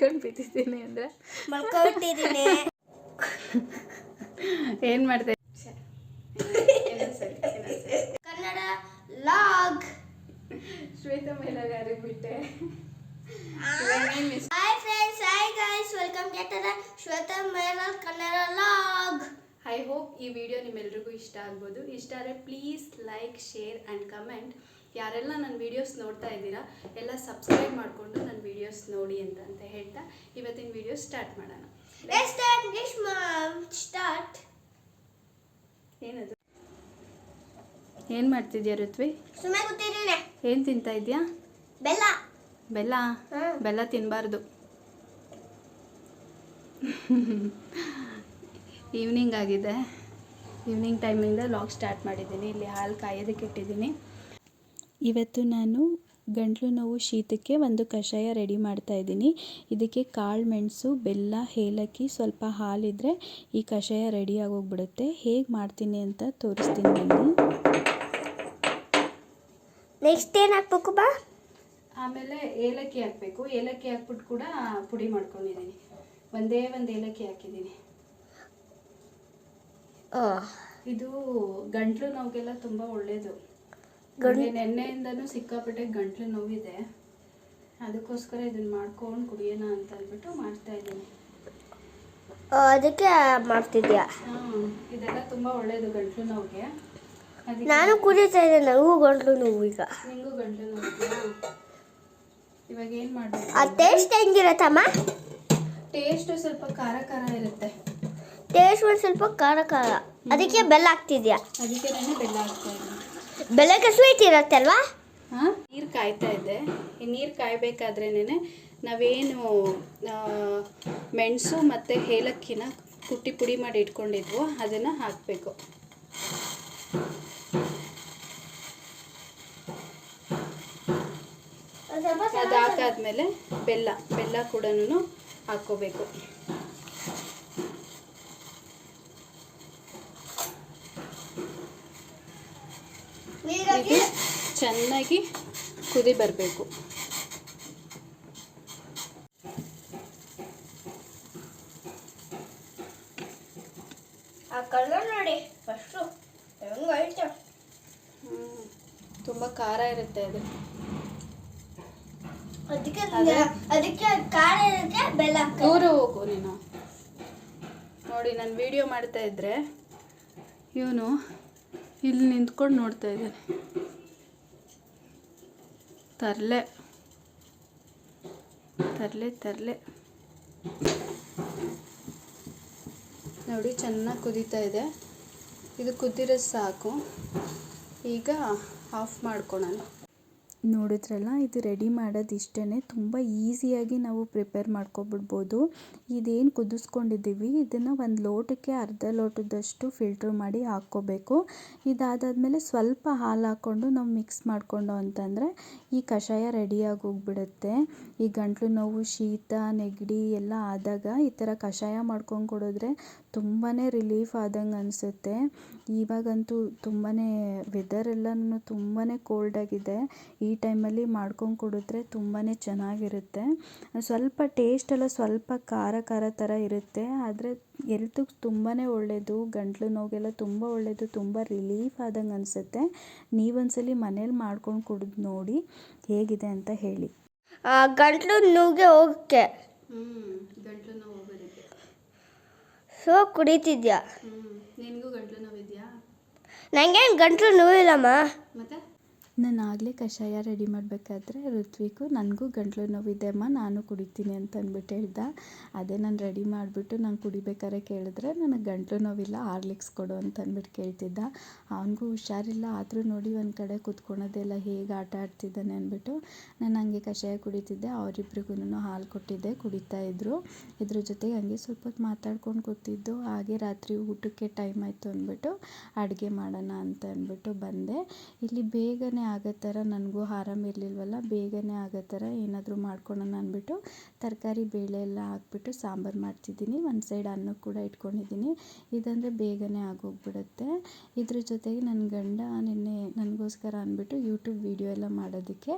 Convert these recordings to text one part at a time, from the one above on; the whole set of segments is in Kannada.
ಮಲ್ಕೊಂಡು ಬಿದ್ದಿದ್ದೀನಿ ಅಂದ್ರೆ. ಮಲ್ಕೊಂಡಿದ್ದೀನಿ ಏನು ಮಾಡ್ತೇನೆ ಕನ್ನಡ ಲಾಗ್. ಶ್ವೇತಾ ಮೈಲಾಗಾರಿ ಬಿಟ್ಟೆ. Hi friends hi guys welcome to the Shweta ಮೇರಲ್ Kannada log. I hope ಈ ವಿಡಿಯೋ ನಿಮ್ಮೆಲ್ರಿಗೂ ಇಷ್ಟ ಆಗ್ಬೋದು. ಇಷ್ಟ ಆದರೆ please like share and comment ಯಾರೆಲ್ಲ ನನ್ನ ವೀಡಿಯೋಸ್ ನೋಡ್ತಾ ಇದ್ದೀರಾ ಎಲ್ಲ ಸಬ್ಸ್ಕ್ರೈಬ್ ಮಾಡಿಕೊಂಡು ನನ್ನ ವೀಡಿಯೋಸ್ ನೋಡಿ ಅಂತ ಅಂತ ಹೇಳ್ತಾ ಇವತ್ತಿನ ವಿಡಿಯೋ ಸ್ಟಾರ್ಟ್ ಮಾಡೋಣ. ಸ್ಟಾರ್ಟ್ ಏನದು? ಏನು ಮಾಡ್ತಿದ್ಯಾ ಋತ್ವಿ? ಸುಮ್ಮನೆ ಕೂತಿದ್ದೀನಿ. ಏನು ತಿಂತಾ ಇದೆಯಾ? ಬೆಲ್ಲ. ಬೆಲ್ಲ. ಬೆಲ್ಲ ತಿನ್ಬಾರ್ದು. ಈವ್ನಿಂಗ್ ಆಗಿದೆ. ಈವ್ನಿಂಗ್ ಟೈಮಿಂದ ಲಾಗ್ ಸ್ಟಾರ್ಟ್ ಮಾಡಿದ್ದೀನಿ. ಇಲ್ಲಿ ಹಾಲು ಕಾಯೋದಕ್ಕೆ ಇಟ್ಟಿದ್ದೀನಿ. ಇವತ್ತು ನಾನು ಗಂಟ್ಲು ನೋವು ಶೀತಕ್ಕೆ ಒಂದು ಕಷಾಯ ರೆಡಿ ಮಾಡ್ತಾ ಇದ್ದೀನಿ. ಇದಕ್ಕೆ ಕಾಳು ಮೆಣಸು ಬೆಲ್ಲ ಏಲಕ್ಕಿ ಸ್ವಲ್ಪ ಹಾಲಿದ್ರೆ ಈ ಕಷಾಯ ರೆಡಿ ಆಗೋಗ್ಬಿಡುತ್ತೆ. ಹೇಗೆ ಮಾಡ್ತೀನಿ ಅಂತ ತೋರಿಸ್ತೀನಿ ನಾನು ನೆಕ್ಸ್ಟ್ ಏನು ಹಾಕ್ಬೇಕು ಬಾ. ಆಮೇಲೆ ಏಲಕ್ಕಿ ಹಾಕಬೇಕು. ಏಲಕ್ಕಿ ಹಾಕ್ಬಿಟ್ಟು ಕೂಡ ಪುಡಿ ಮಾಡ್ಕೊಂಡಿದ್ದೀನಿ. ಒಂದೇ ಒಂದು ಏಲಕ್ಕಿ ಹಾಕಿದ್ದೀನಿ. ಇದು ಗಂಟ್ಲು ನೋವಿಗೆಲ್ಲ ತುಂಬ ಒಳ್ಳೆಯದು ಗಂಟ್- ನೆನ್ನೆಯಿಂದನೂ ಸಿಕ್ಕಾಪಟ್ಟೆ ಗಂಟ್ಲು ನೋವಿದೆ. ಅದಕ್ಕೋಸ್ಕರ ಇದನ್ನ ಮಾಡ್ಕೊಂಡು ಕುಡಿಯೋಣ ಅಂತ ಅಂದ್ಬಿಟ್ಟು ಮಾಡ್ತಾ ಇದ್ದೀನಿ. ಅದಕ್ಕೆ ಮಾಡ್ತಿದ್ಯಾ? ಇದೆಲ್ಲ ತುಂಬ ಒಳ್ಳೆಯದು ಗಂಟ್ಲು ನೋವಿಗೆ. ನಾನು ಕುಡಿತಾ ಇದ್ದೆ ನನಗೂ ಗಂಟ್ಲು ನೋವು ಈಗ. ನಿಂಗೂ ಗಂಟ್ಲು ನೋವು ಇವಾಗ ಏನು ಮಾಡಬೇಕು? ಆ ಟೇಸ್ಟ್ ಹೆಂಗಿರತ್ತಮ್ಮ ಟೇಸ್ಟ್ ಸ್ವಲ್ಪ ಖಾರ ಖಾರ ಇರುತ್ತೆ. ಟೇಸ್ಟ್ ಒಂದು ಸ್ವಲ್ಪ ಖಾರ ಖಾರ. ಅದಕ್ಕೆ ಬೆಲ್ಲ ಹಾಕ್ತಿದ್ಯಾ? ಅದಕ್ಕೆ ನಾನು ಬೆಲ್ಲ ಹಾಕ್ತಾ ಬೆಲ್ಲಕ್ಕೆ ಸ್ವೀಟ್ ಇರತ್ತಲ್ವಾ? ಹಾಂ? ನೀರು ಕಾಯ್ತಾ ಇದ್ದೆ. ಈ ನೀರು ಕಾಯಬೇಕಾದ್ರೇನೆ ನಾವೇನು ಮೆಣಸು ಮತ್ತು ಏಲಕ್ಕಿನ ಕುಟ್ಟಿ ಪುಡಿ ಮಾಡಿ ಇಟ್ಕೊಂಡಿದ್ವು ಅದನ್ನು ಹಾಕಬೇಕು. ಅದು ಹಾಕಾದ್ಮೇಲೆ ಬೆಲ್ಲ ಬೆಲ್ಲ ಕೂಡ ಹಾಕ್ಕೋಬೇಕು ಇದು ಚೆನ್ನಾಗಿ ಕುದಿ ಬರಬೇಕು. ನೋಡಿ ಫಸ್ಟು ಹ್ಞೂ ತುಂಬ ಖಾರ ಇರುತ್ತೆ ಅದು. ಅದಕ್ಕೆ ಅದಕ್ಕೆ ಖಾರ ಇರುತ್ತೆ ಬೆಲ್ಲ ಹಾಕ್ತಾರೆ. ದೂರ ಹೋಗು ನೀನು. ನೋಡಿ ನಾನು ವಿಡಿಯೋ ಮಾಡ್ತಾ ಇದ್ದರೆ ಇವನು ಇಲ್ಲಿ ನಿಂತ್ಕೊಂಡು ನೋಡ್ತಾ ಇದ್ದಾನೆ. ತರಲೆ. ತರಲೆ ತರಲೆ. ನೋಡಿ ಚೆನ್ನಾಗಿ ಕುದೀತಾ ಇದೆ. ಇದು ಕುದ್ದಿರೋದು ಸಾಕು. ಈಗ ಆಫ್ ಮಾಡ್ಕೊಳೋಣ ನೋಡಿದ್ರಲ್ಲ, ಇದು ರೆಡಿ ಮಾಡೋದು ಇಷ್ಟೇ ತುಂಬ ಈಸಿಯಾಗಿ ನಾವು ಪ್ರಿಪೇರ್ ಮಾಡ್ಕೊಬಿಡ್ಬೋದು. ಇದೇನು ಕುದಿಸ್ಕೊಂಡಿದ್ದೀವಿ, ಇದನ್ನು ಒಂದು ಲೋಟಕ್ಕೆ ಅರ್ಧ ಲೋಟದಷ್ಟು ಫಿಲ್ಟ್ರ್ ಮಾಡಿ ಹಾಕ್ಕೋಬೇಕು. ಇದಾದಾದಮೇಲೆ ಸ್ವಲ್ಪ ಹಾಲು ಹಾಕ್ಕೊಂಡು ನಾವು ಮಿಕ್ಸ್ ಮಾಡಿಕೊಂಡು ಅಂತಂದರೆ, ಈ ಕಷಾಯ ರೆಡಿಯಾಗಿ ಹೋಗ್ಬಿಡುತ್ತೆ. ಈ ಗಂಟಲು ನೋವು, ಶೀತ, ನೆಗಡಿ ಎಲ್ಲ ಆದಾಗ ಈ ಥರ ಕಷಾಯ ಮಾಡ್ಕೊಂಡು ಕುಡಿದ್ರೆ ತುಂಬಾ ರಿಲೀಫ್ ಆದಂಗೆ ಅನಿಸುತ್ತೆ. ಇವಾಗಂತೂ ತುಂಬಾ ವೆದರ್ ಎಲ್ಲನೂ ತುಂಬಾ ಕೋಲ್ಡ್ ಆಗಿದೆ. ಈ ಟೈಮಲ್ಲಿ ಮಾಡ್ಕೊಂಡು ಕುಡಿದ್ರೆ ತುಂಬಾ ಚೆನ್ನಾಗಿರುತ್ತೆ. ಸ್ವಲ್ಪ ಟೇಸ್ಟ್ ಎಲ್ಲ ಸ್ವಲ್ಪ ಖಾರ ಖಾರ ಥರ ಇರುತ್ತೆ. ಆದರೆ ಎಲ್ತಿಗೆ ತುಂಬಾ ಒಳ್ಳೆಯದು ಗಂಟ್ಲು ನೋವಿಗೆಲ್ಲ ತುಂಬ ಒಳ್ಳೆಯದು ತುಂಬ ರಿಲೀಫ್ ಆದಂಗೆ ಅನಿಸುತ್ತೆ. ನೀವೊಂದ್ಸಲಿ ಮನೇಲಿ ಮಾಡ್ಕೊಂಡು ಕುಡಿದು ನೋಡಿ ಹೇಗಿದೆ ಅಂತ ಹೇಳಿ. ಗಂಟ್ಲು ನೋವಿಗೆ ಹೋಗಕ್ಕೆ. ಹ್ಞೂ ಗಂಟ್ಲು ನೋವು ಸೊ ಕುಡಿತಿದ್ಯಾ? ನಿನಗೂ ಗಂಟ್ಲು ನೋವಿದೆಯಾ? ನಂಗೇನು ಗಂಟಲು ನೋವಿಲ್ಲಮ್ಮ. ಮತ್ತೆ? ನಾನು ಆಗಲೇ ಕಷಾಯ ರೆಡಿ ಮಾಡಬೇಕಾದ್ರೆ ಋತ್ವಿಕು, ನನಗೂ ಗಂಟಲು ನೋವಿದೆ ಅಮ್ಮ, ನಾನು ಕುಡಿತೀನಿ ಅಂತ ಅಂದ್ಬಿಟ್ಟು ಹೇಳ್ದ. ಅದೇ ನಾನು ರೆಡಿ ಮಾಡಿಬಿಟ್ಟು ನಾನು ಕುಡಿಬೇಕಾದ್ರೆ ಕೇಳಿದ್ರೆ ನನಗೆ ಗಂಟಲು ನೋವಿಲ್ಲ, ಹಾರ್ಲಿಕ್ಸ್ ಕೊಡು ಅಂತ ಅಂದ್ಬಿಟ್ಟು ಕೇಳ್ತಿದ್ದ. ಅವನಿಗೂ ಹುಷಾರಿಲ್ಲ, ಆದರೂ ನೋಡಿ ಒಂದು ಕಡೆ ಕುತ್ಕೊಳೋದೆಲ್ಲ ಹೇಗೆ ಆಟ ಆಡ್ತಿದ್ದಾನೆ ಅಂದ್ಬಿಟ್ಟು ನಾನು ಹಂಗೆ ಕಷಾಯ ಕುಡಿತಿದ್ದೆ ಅವರಿಬ್ರಿಗೂ ಹಾಲು ಕೊಟ್ಟಿದ್ದೆ, ಕುಡಿತಾ ಇದ್ರು. ಇದ್ರ ಜೊತೆಗೆ ಹಂಗೆ ಸ್ವಲ್ಪ ಮಾತಾಡ್ಕೊಂಡು ಕೂತಿದ್ದು. ಹಾಗೆ ರಾತ್ರಿ ಊಟಕ್ಕೆ ಟೈಮ್ ಆಯಿತು ಅಂದ್ಬಿಟ್ಟು ಅಡುಗೆ ಮಾಡೋಣ ಅಂತ ಅಂದ್ಬಿಟ್ಟು ಬಂದೆ. ಇಲ್ಲಿ ಬೇಗನೆ ಆಗೋ ಥರ ನನಗೂ ಆರಾಮ ಇರಲಿಲ್ವಲ್ಲ, ಬೇಗನೆ ಆಗೋ ಥರ ಏನಾದರೂ ಮಾಡ್ಕೊಳೋಣ ಅಂದ್ಬಿಟ್ಟು ತರಕಾರಿ ಬೇಳೆ ಎಲ್ಲ ಹಾಕ್ಬಿಟ್ಟು ಸಾಂಬಾರು ಮಾಡ್ತಿದ್ದೀನಿ. ಒಂದು ಸೈಡ್ ಅನ್ನ ಕೂಡ ಇಟ್ಕೊಂಡಿದ್ದೀನಿ. ಇದಂದರೆ ಬೇಗನೆ ಆಗೋಗ್ಬಿಡುತ್ತೆ. ಇದ್ರ ಜೊತೆಗೆ ನನ್ನ ಗಂಡ ನಿನ್ನೆ ನನಗೋಸ್ಕರ ಅಂದ್ಬಿಟ್ಟು ಯೂಟ್ಯೂಬ್ ವೀಡಿಯೋ ಎಲ್ಲ ಮಾಡೋದಕ್ಕೆ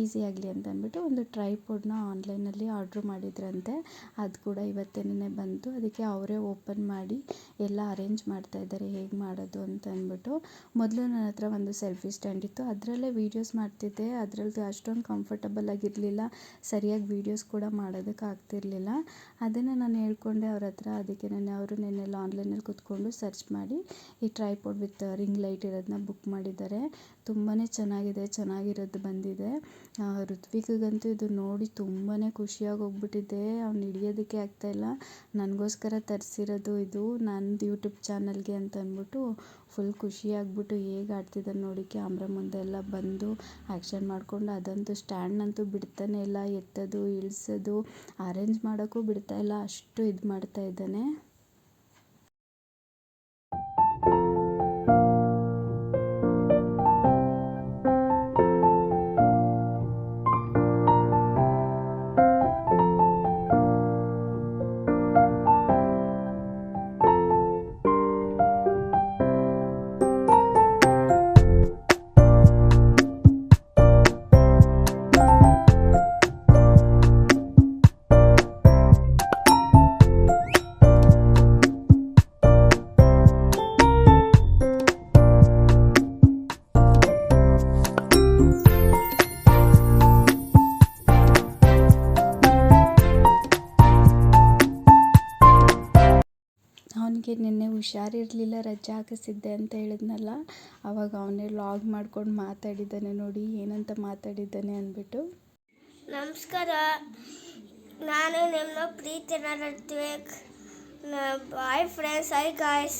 ಈಸಿ ಆಗಲಿ ಅಂತ ಅಂದ್ಬಿಟ್ಟು ಒಂದು ಟ್ರೈಪೋಡ್ನ ಆನ್ಲೈನಲ್ಲಿ ಆರ್ಡ್ರ್ ಮಾಡಿದ್ರಂತೆ. ಅದು ಕೂಡ ಇವತ್ತೇನೆ ಬಂತು. ಅದಕ್ಕೆ ಅವರೇ ಓಪನ್ ಮಾಡಿ ಎಲ್ಲ ಅರೇಂಜ್ ಮಾಡ್ತಾ ಇದ್ದಾರೆ, ಹೇಗೆ ಮಾಡೋದು ಅಂತ ಅಂದ್ಬಿಟ್ಟು. ಮೊದಲು ನನ್ನ ಹತ್ರ ಒಂದು ಸೆಲ್ಫಿ ಸ್ಟ್ಯಾಂಡ್ ಇತ್ತು. ಅದರಲ್ಲೇ ವೀಡಿಯೋಸ್ ಮಾಡ್ತಿದ್ದೆ. ಅದರಲ್ಲಿ ಅಷ್ಟೊಂದು ಕಂಫರ್ಟಬಲ್ ಆಗಿರಲಿಲ್ಲ. ಸರಿಯಾಗಿ ವೀಡಿಯೋಸ್ ಕೂಡ ಮಾಡೋದಕ್ಕೆ ಆಗ್ತಿರಲಿಲ್ಲ. ಅದನ್ನು ನಾನು ಹೇಳ್ಕೊಂಡೆ ಅವ್ರ ಹತ್ರ. ಅದಕ್ಕೆ ನಾನು ಅವರು ನೆನ್ನೆಲ್ಲ ಆನ್ಲೈನಲ್ಲಿ ಕೂತ್ಕೊಂಡು ಸರ್ಚ್ ಮಾಡಿ ಈ ಟ್ರೈಪೋಡ್ ವಿತ್ ರಿಂಗ್ ಲೈಟ್ ಇರೋದನ್ನ ಬುಕ್ ಮಾಡಿದ್ದಾರೆ. ತುಂಬಾ ಚೆನ್ನಾಗಿದೆ, ಚೆನ್ನಾಗಿರೋದು ಬಂದಿದೆ. ಋತ್ವಿಕ್ಗಂತೂ ಇದು ನೋಡಿ ತುಂಬಾ ಖುಷಿಯಾಗಿ ಹೋಗ್ಬಿಟ್ಟಿದೆ. ಅವ್ನು ಹಿಡಿಯೋದಕ್ಕೆ ಆಗ್ತಾಯಿಲ್ಲ ನನಗೋಸ್ಕರ ತರಿಸಿರೋದು ಇದು. ನಂದು ಯೂಟ್ಯೂಬ್ ಚಾನಲ್ಗೆ ಅಂತ ಅಂದ್ಬಿಟ್ಟು ಫುಲ್ ಖುಷಿಯಾಗ್ಬಿಟ್ಟು ಹೇಗೆ ಆಡ್ತಿದ್ದಾನೆ ನೋಡಿ ಕ್ಯಾಮ್ರಾ ಮುಂದೆ ಎಲ್ಲ ಬಂದು ಆ್ಯಕ್ಷನ್ ಮಾಡ್ಕೊಂಡು ಅದಂತೂ ಸ್ಟ್ಯಾಂಡ್ನಂತೂ ಬಿಡ್ತಾನೆ ಇಲ್ಲ, ಎತ್ತೋದು, ಇಳಿಸೋದು ಅರೇಂಜ್ ಮಾಡೋಕ್ಕೂ ಬಿಡ್ತಾ ಇಲ್ಲ, ಅಷ್ಟು ಇದು ಮಾಡ್ತಾ ಹುಷಾರಿರಲಿಲ್ಲ, ರಜೆ ಹಾಕಿಸಿದ್ದೆ ಅಂತ ಹೇಳಿದ್ನಲ್ಲ, ಅವಾಗ ಅವನೇ ಲಾಗ್ ಮಾಡ್ಕೊಂಡು ಮಾತಾಡಿದ್ದಾನೆ ನೋಡಿ, ಏನಂತ ಮಾತಾಡಿದ್ದಾನೆ ಅಂದ್ಬಿಟ್ಟು. ನಮಸ್ಕಾರ. ನಾನು ನಿಮ್ಮ ಪ್ರೀತಿ ನಡ್ತೀವಿ ಬಾಯ್ ಫ್ರೆಂಡ್ಸ್ ಐ ಗಾಯ್ಸ್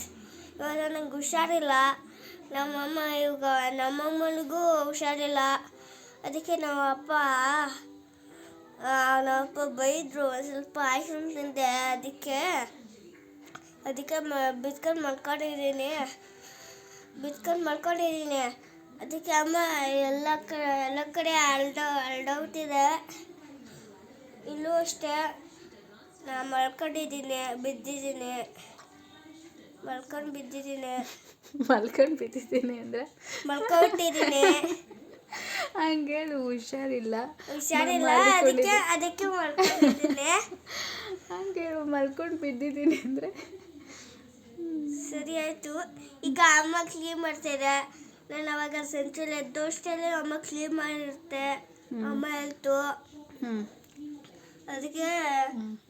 ಇವಾಗ ನನಗೆ ಹುಷಾರಿಲ್ಲ. ನಮ್ಮಮ್ಮ ಇವಾಗ, ನಮ್ಮಮ್ಮನಿಗೂ ಹುಷಾರಿಲ್ಲ. ಅದಕ್ಕೆ ನಮ್ಮ ಅಪ್ಪ ನಮ್ಮ ನಮ್ಮಪ್ಪ ಬೈದರು ಸ್ವಲ್ಪ ಐಸ್ ತಿಂದೆ. ಅದಕ್ಕೆ ಅದಕ್ಕೆ ಮ ಬಿತ್ಕೊಂಡು ಮಾಡ್ಕೊಂಡಿದ್ದೀನಿ ಬಿತ್ಕೊಂಡು ಮಾಡ್ಕೊಂಡಿದ್ದೀನಿ ಅದಕ್ಕೆ ಅಮ್ಮ ಎಲ್ಲ ಕ ಎಲ್ಲ ಕಡೆ ಅಲ್ಡೋ ಅಲ್ಡೋಗ್ತಿದೆ ಇಲ್ಲೂ ಅಷ್ಟೇ. ನಾ ಮಲ್ಕೊಂಡಿದ್ದೀನಿ ಬಿದ್ದಿದ್ದೀನಿ. ಮಲ್ಕೊಂಡು ಬಿದ್ದಿದ್ದೀನಿ. ಮಲ್ಕೊಂಡು ಬಿದ್ದಿದ್ದೀನಿ ಅಂದರೆ? ಮಲ್ಕೊಂಡಿದ್ದೀನಿ. ಹಂಗೆ ಹೇಳು ಹುಷಾರಿಲ್ಲ. ಹುಷಾರಿಲ್ಲ ಅದಕ್ಕೆ ಅದಕ್ಕೆ ಮಲ್ಕೊಂಡಿದ್ದೀನಿ. ಹಂಗೆ ಹೇಳು ಮಲ್ಕೊಂಡು ಬಿದ್ದಿದ್ದೀನಿ ಅಂದರೆ? ಸರಿ ಆಯಿತು. ಈಗ ಅಮ್ಮ ಕ್ಲೀನ್ ಮಾಡ್ತಿದೆ ನಾನು ಅವಾಗ ಸೆಂಚುರಿ ಎದ್ದೋಷ್ಟಲ್ಲಿ ಅಮ್ಮ ಕ್ಲೀನ್ ಮಾಡಿರುತ್ತೆ. ಅಮ್ಮ ಹೇಳ್ತು. ಅದಕ್ಕೆ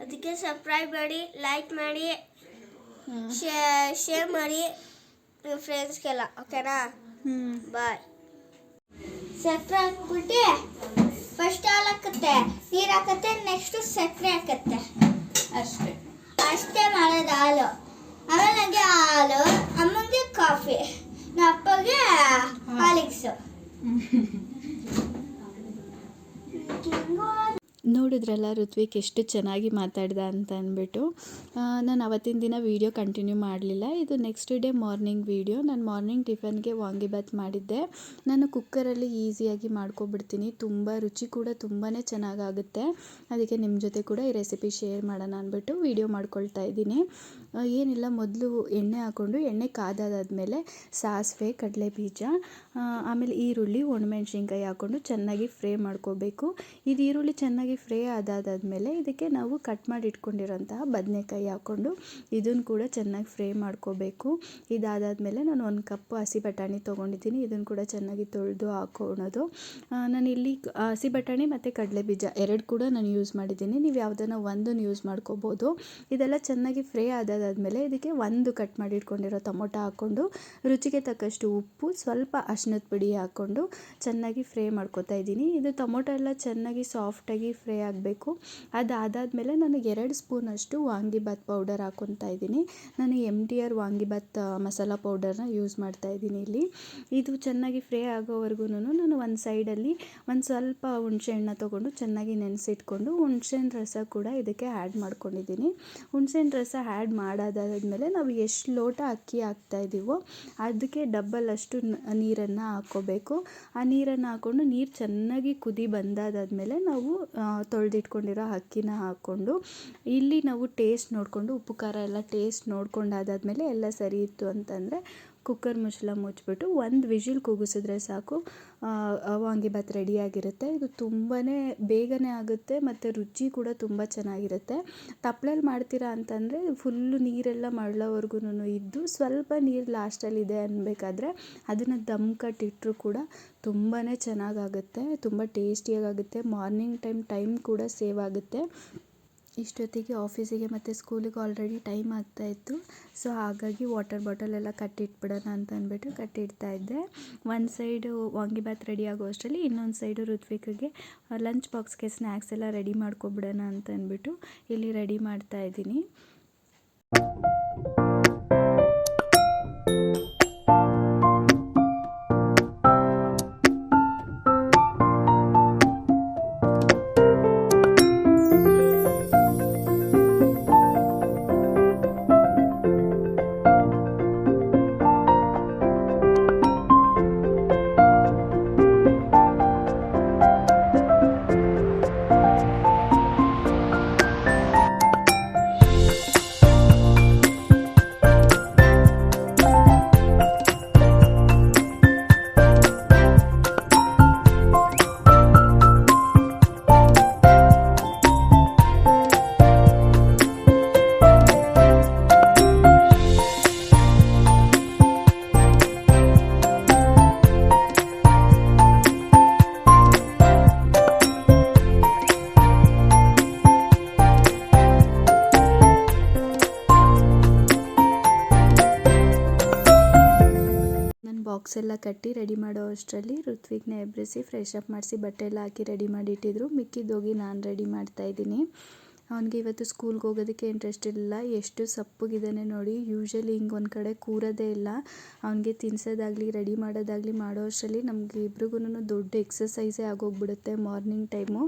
ಅದಕ್ಕೆ ಸಬ್ಸ್ಕ್ರೈಬ್ ಮಾಡಿ ಲೈಕ್ ಮಾಡಿ ಶೇರ್ ಮಾಡಿ ನಿಮ್ಮ ಫ್ರೆಂಡ್ಸ್ಗೆಲ್ಲ ಓಕೆನಾ ಹ್ಞೂ ಬಾಯ್ ಸಕ್ಕರೆ ಹಾಕ್ಬಿಟ್ಟು ಫಸ್ಟ್ ಹಾಲು ಹಾಕತ್ತೆ. ನೀರು ಹಾಕತ್ತೆ ನೆಕ್ಸ್ಟು ಸಕ್ಕರೆ ಹಾಕತ್ತೆ. ಅಷ್ಟೇ. ಅಷ್ಟೇ ಮಾಡೋದು ಹಾಲು. ಆಮೇಲೆ ನನಗೆ ಹಾಲು ಅಮ್ಮನಿಗೆ ಕಾಫಿ ನಮ್ಮ ಅಪ್ಪಗೆ ಹಾಲಿಕ್ಸು ನೋಡಿದ್ರಲ್ಲ ಋತ್ವಿಕ್ ಎಷ್ಟು ಚೆನ್ನಾಗಿ ಮಾತಾಡಿದ ಅಂತ ಅಂದ್ಬಿಟ್ಟು ನಾನು ಅವತ್ತಿನ ದಿನ ವೀಡಿಯೋ ಕಂಟಿನ್ಯೂ ಮಾಡಲಿಲ್ಲ. ಇದು ನೆಕ್ಸ್ಟ್ ಡೇ ಮಾರ್ನಿಂಗ್ ವೀಡಿಯೋ ನಾನು ಮಾರ್ನಿಂಗ್ ಟಿಫನ್ಗೆ ವಾಂಗಿಬಾತ್ ಮಾಡಿದ್ದೆ. ನಾನು ಕುಕ್ಕರಲ್ಲಿ ಈಸಿಯಾಗಿ ಮಾಡ್ಕೊಬಿಡ್ತೀನಿ. ತುಂಬ ರುಚಿ ಕೂಡ ತುಂಬಾ ಚೆನ್ನಾಗಾಗುತ್ತೆ. ಅದಕ್ಕೆ ನಿಮ್ಮ ಜೊತೆ ಕೂಡ ಈ ರೆಸಿಪಿ ಶೇರ್ ಮಾಡೋಣ ಅಂದ್ಬಿಟ್ಟು ವೀಡಿಯೋ ಮಾಡ್ಕೊಳ್ತಾ ಇದ್ದೀನಿ. ಏನಿಲ್ಲ, ಮೊದಲು ಎಣ್ಣೆ ಹಾಕ್ಕೊಂಡು ಎಣ್ಣೆ ಕಾದಾದ್ಮೇಲೆ ಸಾಸಿವೆ ಕಡಲೆ ಬೀಜ ಆಮೇಲೆ ಈರುಳ್ಳಿ, ಒಣಮೆಣ್ಸಿನ್ಕಾಯಿ ಹಾಕ್ಕೊಂಡು ಚೆನ್ನಾಗಿ ಫ್ರೈ ಮಾಡ್ಕೋಬೇಕು. ಇದು ಈರುಳ್ಳಿ ಚೆನ್ನಾಗಿ ಫ್ರೈ ಆದಾದ್ಮೇಲೆ ಇದಕ್ಕೆ ನಾವು ಕಟ್ ಮಾಡಿ ಇಟ್ಕೊಂಡಿರೋಂತಹ ಬದನೆಕಾಯಿ ಹಾಕ್ಕೊಂಡು ಇದನ್ನು ಕೂಡ ಚೆನ್ನಾಗಿ ಫ್ರೈ ಮಾಡ್ಕೋಬೇಕು. ಇದಾದಾದಮೇಲೆ ನಾನು ಒಂದು ಕಪ್ ಹಸಿ ಬಟಾಣಿ ತೊಗೊಂಡಿದ್ದೀನಿ. ಇದನ್ನು ಕೂಡ ಚೆನ್ನಾಗಿ ತೊಳೆದು ನಾನು ಇಲ್ಲಿ ಹಸಿ ಬಟಾಣಿ ಮತ್ತು ಕಡಲೆ ಬೀಜ ಎರಡು ಕೂಡ ನಾನು ಯೂಸ್ ಮಾಡಿದ್ದೀನಿ. ನೀವು ಯಾವುದನ್ನು ಒಂದನ್ನು ಯೂಸ್ ಮಾಡ್ಕೋಬೋದು. ಇದೆಲ್ಲ ಚೆನ್ನಾಗಿ ಫ್ರೈ ಆದಾದ್ಮೇಲೆ ಇದಕ್ಕೆ ಒಂದು ಕಟ್ ಮಾಡಿ ಇಟ್ಕೊಂಡಿರೋ ಟೊಮೊಟೊ ಹಾಕ್ಕೊಂಡು, ರುಚಿಗೆ ತಕ್ಕಷ್ಟು ಉಪ್ಪು, ಸ್ವಲ್ಪ ಅಶ್ನದ ಪುಡಿ ಹಾಕ್ಕೊಂಡು ಚೆನ್ನಾಗಿ ಫ್ರೈ ಮಾಡ್ಕೊತಾ ಇದ್ದೀನಿ ಇದು ಟೊಮೊಟೊ ಎಲ್ಲ ಚೆನ್ನಾಗಿ ಸಾಫ್ಟಾಗಿ ಫ್ರೈ ಆಗಬೇಕು. ಅದಾದಾದಮೇಲೆ ನಾನು ಎರಡು ಸ್ಪೂನಷ್ಟು ವಾಂಗಿಬಾತ್ ಪೌಡರ್ ಹಾಕ್ಕೊತಾ ಇದ್ದೀನಿ. ನಾನು ಎಂ ಟಿ ಆರ್ ವಾಂಗಿಬಾತ್ ಮಸಾಲ ಪೌಡರ್ನ ಯೂಸ್ ಮಾಡ್ತಾ ಇದ್ದೀನಿ ಇಲ್ಲಿ. ಇದು ಚೆನ್ನಾಗಿ ಫ್ರೈ ಆಗೋವರೆಗೂ ನಾನು ಒಂದು ಸೈಡಲ್ಲಿ ಒಂದು ಸ್ವಲ್ಪ ಹುಣಸೆಹಣ್ಣ ತೊಗೊಂಡು ಚೆನ್ನಾಗಿ ನೆನೆಸಿಟ್ಕೊಂಡು ಹುಣಸೆಹಣ್ಣು ರಸ ಕೂಡ ಇದಕ್ಕೆ ಆ್ಯಡ್ ಮಾಡ್ಕೊಂಡಿದ್ದೀನಿ. ಹುಣಸೆಹಣ್ಣು ರಸ ಆ್ಯಡ್ ಮಾಡೋದಾದ್ಮೇಲೆ ನಾವು ಎಷ್ಟು ಲೋಟ ಅಕ್ಕಿ ಹಾಕ್ತಾ ಇದ್ದೀವೋ ಅದಕ್ಕೆ ಡಬ್ಬಲ್ ಅಷ್ಟು ನೀರನ್ನು ಹಾಕ್ಕೋಬೇಕು. ಆ ನೀರನ್ನು ಹಾಕ್ಕೊಂಡು ನೀರು ಚೆನ್ನಾಗಿ ಕುದಿ ಬಂದಾದಾದ್ಮೇಲೆ ನಾವು ತೊಳೆದಿಟ್ಕೊಂಡಿರೋ ಅಕ್ಕಿನ ಹಾಕ್ಕೊಂಡು ಇಲ್ಲಿ ನಾವು ಟೇಸ್ಟ್ ನೋಡಿಕೊಂಡು ಉಪ್ಪು ಖಾರ ಎಲ್ಲ ಟೇಸ್ಟ್ ನೋಡ್ಕೊಂಡಾದಾದಮೇಲೆ ಎಲ್ಲ ಸರಿ ಇತ್ತು ಅಂತಂದರೆ ಕುಕ್ಕರ್ ಮುಚ್ಚಳ ಮುಚ್ಚಿಬಿಟ್ಟು ಒಂದು ವಿಷಿಲ್ ಕೂಗಿಸಿದ್ರೆ ಸಾಕು. ವಾಂಗಿಭಾತ್ ರೆಡಿಯಾಗಿರುತ್ತೆ ಇದು ತುಂಬಾ ಬೇಗನೆ ಆಗುತ್ತೆ ಮತ್ತು ರುಚಿ ಕೂಡ ತುಂಬ ಚೆನ್ನಾಗಿರುತ್ತೆ. ತಪ್ಲೆಲಿ ಮಾಡ್ತೀರಾ ಅಂತಂದರೆ ಫುಲ್ಲು ನೀರೆಲ್ಲ ಮಳ್ಳೋವರೆಗೂ ಇದ್ದು ಸ್ವಲ್ಪ ನೀರು ಲಾಸ್ಟಲ್ಲಿದೆ ಅನ್ಬೇಕಾದ್ರೆ ಅದನ್ನು ದಮ್ ಕಟ್ಟಿಟ್ಟರೂ ಕೂಡ ತುಂಬಾ ಚೆನ್ನಾಗಾಗುತ್ತೆ. ತುಂಬ ಟೇಸ್ಟಿಯಾಗುತ್ತೆ ಮಾರ್ನಿಂಗ್ ಟೈಮ್ ಟೈಮ್ ಕೂಡ ಸೇವ್ ಆಗುತ್ತೆ. ಇಷ್ಟೊತ್ತಿಗೆ ಆಫೀಸಿಗೆ ಮತ್ತು ಸ್ಕೂಲಿಗೆ ಆಲ್ರೆಡಿ ಟೈಮ್ ಆಗ್ತಾಯಿತ್ತು ಸೊ ಹಾಗಾಗಿ ವಾಟರ್ ಬಾಟಲ್ ಎಲ್ಲ ಕಟ್ಟಿಟ್ಬಿಡೋಣ ಅಂತ ಅಂದ್ಬಿಟ್ಟು ಕಟ್ಟಿಡ್ತಾ ಇದ್ದೆ ಒಂದು ಸೈಡು ವಾಂಗಿಬಾತ್ ರೆಡಿ ಆಗೋ ಅಷ್ಟರಲ್ಲಿ ಇನ್ನೊಂದು ಸೈಡು ಋತ್ವಿಕಗೆ ಲಂಚ್ ಬಾಕ್ಸ್ಗೆ ಸ್ನ್ಯಾಕ್ಸ್ ಎಲ್ಲ ರೆಡಿ ಮಾಡ್ಕೊಬಿಡೋಣ ಅಂತ ಅಂದ್ಬಿಟ್ಟು ಇಲ್ಲಿ ರೆಡಿ ಮಾಡ್ತಾ ಬಾಕ್ಸ್ ಎಲ್ಲ ಕಟ್ಟಿ ರೆಡಿ ಮಾಡೋ ಅಷ್ಟರಲ್ಲಿ ಋತ್ವಿಕ್ನ ಎಬ್ಬಿಸಿ ಫ್ರೆಶ್ ಅಪ್ ಮಾಡಿಸಿ ಬಟ್ಟೆ ಎಲ್ಲ ಹಾಕಿ ರೆಡಿ ಮಾಡಿ ಮಾಡಿಟ್ಟಿದ್ರು. ಮಿಕ್ಕಿದ್ದೋಗಿ ನಾನು ರೆಡಿ ಮಾಡ್ತಾಯಿದ್ದೀನಿ ಅವನಿಗೆ ಇವತ್ತು ಸ್ಕೂಲ್ಗೆ ಹೋಗೋದಕ್ಕೆ ಇಂಟ್ರೆಸ್ಟ್ ಇಲ್ಲ. ಎಷ್ಟು ಸಪ್ಪಗಿದ್ದಾನೆ ನೋಡಿ. ಯೂಶ್ವಲಿ ಹಿಂಗೆ ಒಂದು ಕಡೆ ಕೂರೋದೇ ಇಲ್ಲ. ಅವನಿಗೆ ತಿನ್ಸೋದಾಗಲಿ ರೆಡಿ ಮಾಡೋದಾಗಲಿ ಮಾಡೋ ಅಷ್ಟರಲ್ಲಿ ನಮ್ಗೆ ಇಬ್ರಿಗೂ ದೊಡ್ಡ ಎಕ್ಸಸೈಸೇ ಆಗೋಗ್ಬಿಡುತ್ತೆ ಮಾರ್ನಿಂಗ್ ಟೈಮು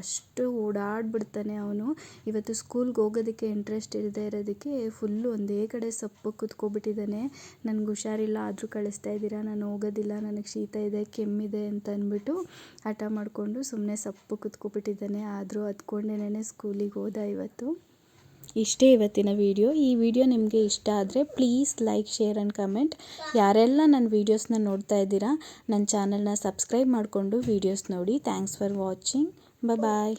ಅಷ್ಟು ಓಡಾಡ್ಬಿಡ್ತಾನೆ ಅವನು. ಇವತ್ತು ಸ್ಕೂಲ್ಗೆ ಹೋಗೋದಕ್ಕೆ ಇಂಟ್ರೆಸ್ಟ್ ಇಲ್ಲದೆ ಇರೋದಕ್ಕೆ ಫುಲ್ಲು ಒಂದೇ ಕಡೆ ಸಪ್ಪು ಕೂತ್ಕೊಬಿಟ್ಟಿದ್ದಾನೆ ನನಗೆ ಹುಷಾರಿಲ್ಲ, ಆದರೂ ಕಳಿಸ್ತಾ ಇದ್ದೀರಾ? ನಾನು ಹೋಗೋದಿಲ್ಲ, ನನಗೆ ಶೀತ ಇದೆ, ಕೆಮ್ಮಿದೆ ಅಂತ ಅಂದ್ಬಿಟ್ಟು ಹಠ ಮಾಡಿಕೊಂಡು ಸುಮ್ಮನೆ ಸಪ್ಪು ಕೂತ್ಕೊಬಿಟ್ಟಿದ್ದಾನೆ ಆದರೂ ಹತ್ಕೊಂಡೇನೆ ಸ್ಕೂಲಿಗೆ ಹೋದ ಇವತ್ತು? ಇಷ್ಟೇ ಇವತ್ತಿನ ವಿಡಿಯೋ ಈ ವಿಡಿಯೋ ನಿಮಗೆ ಇಷ್ಟ ಆದರೆ please like share and comment ಯಾರೆಲ್ಲ ನನ್ನ ವೀಡಿಯೋಸ್ನ ನೋಡ್ತಾ ಇದ್ದೀರಾ ನನ್ನ ಚಾನಲ್ನ ಸಬ್ಸ್ಕ್ರೈಬ್ ಮಾಡಿಕೊಂಡು ವೀಡಿಯೋಸ್ ನೋಡಿ. Thanks for watching bye